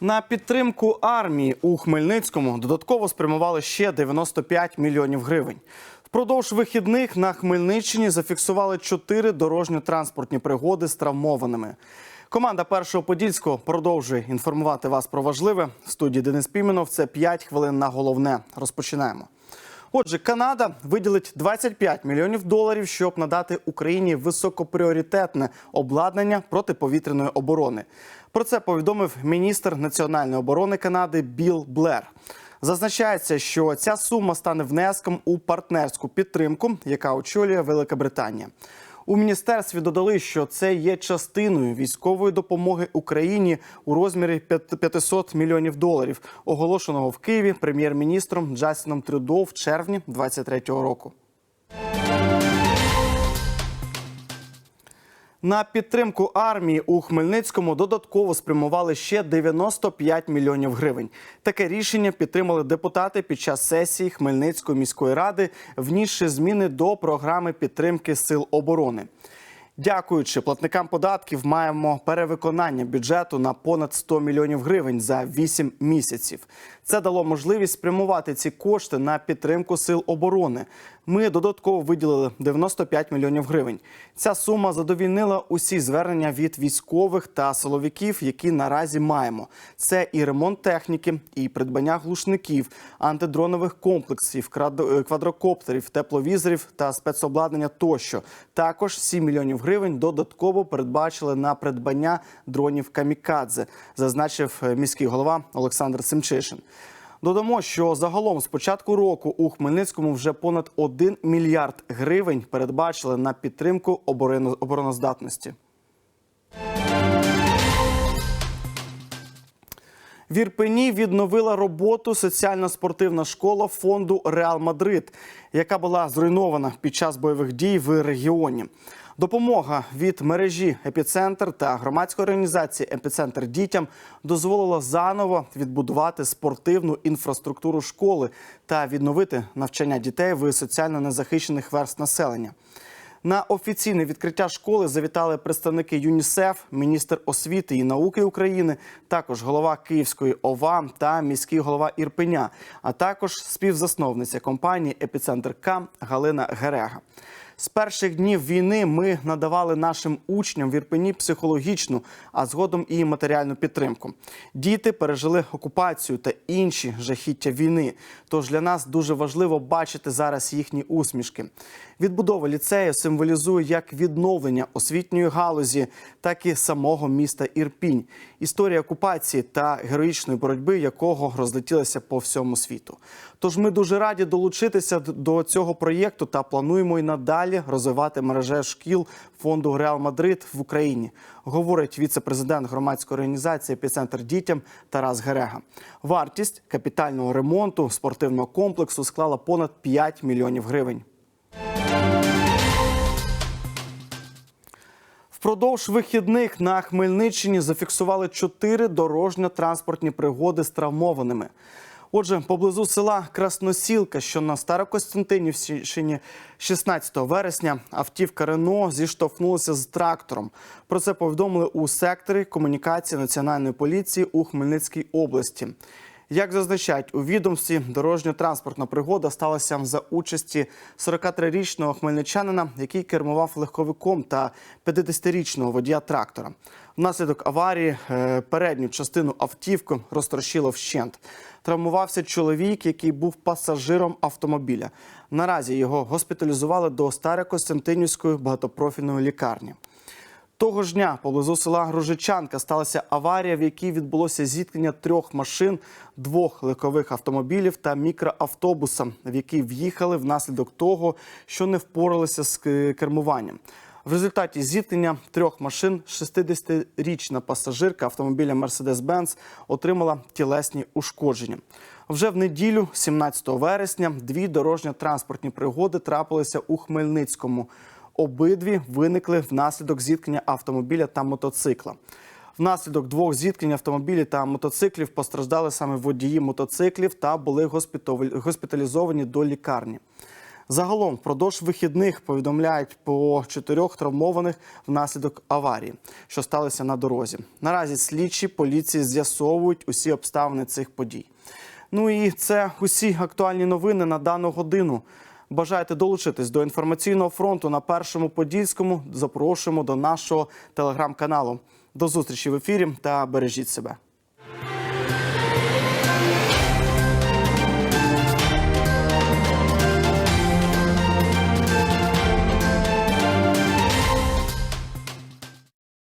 На підтримку армії у Хмельницькому додатково спрямували ще 95 мільйонів гривень. Впродовж вихідних на Хмельниччині зафіксували чотири дорожньо-транспортні пригоди з травмованими. Команда першого подільського продовжує інформувати вас про важливе. В студії Денис Піменов. Це 5 хвилин на головне. Розпочинаємо. Отже, Канада виділить 25 мільйонів доларів, щоб надати Україні високопріоритетне обладнання протиповітряної оборони. Про це повідомив міністр національної оборони Канади Біл Блер. Зазначається, що ця сума стане внеском у партнерську підтримку, яка очолює Велика Британія. У міністерстві додали, що це є частиною військової допомоги Україні у розмірі 500 мільйонів доларів, оголошеного в Києві прем'єр-міністром Джастіном Трюдо в червні 2023 року. На підтримку армії у Хмельницькому додатково спрямували ще 95 мільйонів гривень. Таке рішення підтримали депутати під час сесії Хмельницької міської ради, внісши зміни до програми підтримки сил оборони. Дякуючи платникам податків, маємо перевиконання бюджету на понад 100 мільйонів гривень за 8 місяців. Це дало можливість спрямувати ці кошти на підтримку сил оборони. Ми додатково виділили 95 мільйонів гривень. Ця сума задовільнила усі звернення від військових та силовиків, які наразі маємо. Це і ремонт техніки, і придбання глушників, антидронових комплексів, квадрокоптерів, тепловізорів та спецобладнання тощо. Також 7 мільйонів гривень додатково передбачили на придбання дронів камікадзе, зазначив міський голова Олександр Семчишин. Додамо, що загалом з початку року у Хмельницькому вже понад 1 мільярд гривень передбачили на підтримку обороно- обороноздатності. В Ірпені відновила роботу соціально-спортивна школа фонду Реал Мадрид, яка була зруйнована під час бойових дій в регіоні. Допомога від мережі Епіцентр та громадської організації Епіцентр дітям дозволила заново відбудувати спортивну інфраструктуру школи та відновити навчання дітей в соціально незахищених верст населення. На офіційне відкриття школи завітали представники ЮНІСЕФ, міністр освіти і науки України, також голова Київської ОВА та міський голова Ірпеня, а також співзасновниця компанії Епіцентр К Галина Герега. З перших днів війни ми надавали нашим учням в Ірпені психологічну, а згодом і матеріальну підтримку. Діти пережили окупацію та інші жахіття війни. Тож для нас дуже важливо бачити зараз їхні усмішки. Відбудова ліцею символізує як відновлення освітньої галузі, так і самого міста Ірпінь. Історія окупації та героїчної боротьби, якого розлетілася по всьому світу. Тож ми дуже раді долучитися до цього проєкту та плануємо і надалі розвивати мережу шкіл фонду Реал Мадрид в Україні. Говорить віце-президент громадської організації «Епіцентр дітям Тарас Герега. Вартість капітального ремонту спортивного комплексу склала понад 5 мільйонів гривень. Впродовж вихідних на Хмельниччині зафіксували чотири дорожньо-транспортні пригоди з травмованими. Отже, поблизу села Красносілка, що на Старокостянтинівщині 16 вересня, автівка Рено зіштовхнулася з трактором. Про це повідомили у секторі комунікації Національної поліції у Хмельницькій області. Як зазначають у відомстві, дорожньо-транспортна пригода сталася за участі 43-річного хмельничанина, який кермував легковиком, та 50-річного водія трактора. Внаслідок аварії е, передню частину автівки розтрощило вщент. Травмувався чоловік, який був пасажиром автомобіля. Наразі його госпіталізували до Старокостянтинівської багатопрофільної лікарні. Того ж дня поблизу села Гружичанка сталася аварія, в якій відбулося зіткнення трьох машин, двох легкових автомобілів та мікроавтобуса, в який в'їхали внаслідок того, що не впоралися з кермуванням. В результаті зіткнення трьох машин 60-річна пасажирка автомобіля Mercedes-Benz отримала тілесні ушкодження. Вже в неділю, 17 вересня, дві дорожньо-транспортні пригоди трапилися у Хмельницькому. Обидві виникли внаслідок зіткнення автомобіля та мотоцикла. Внаслідок двох зіткнень автомобілів та мотоциклів постраждали саме водії мотоциклів та були госпіталізовані до лікарні. Загалом впродовж вихідних повідомляють по чотирьох травмованих внаслідок аварії, що сталося на дорозі. Наразі слідчі поліції з'ясовують усі обставини цих подій. Ну і це усі актуальні новини на дану годину. Бажаєте долучитись до інформаційного фронту на першому подільському? Запрошуємо до нашого телеграм-каналу. До зустрічі в ефірі та бережіть себе.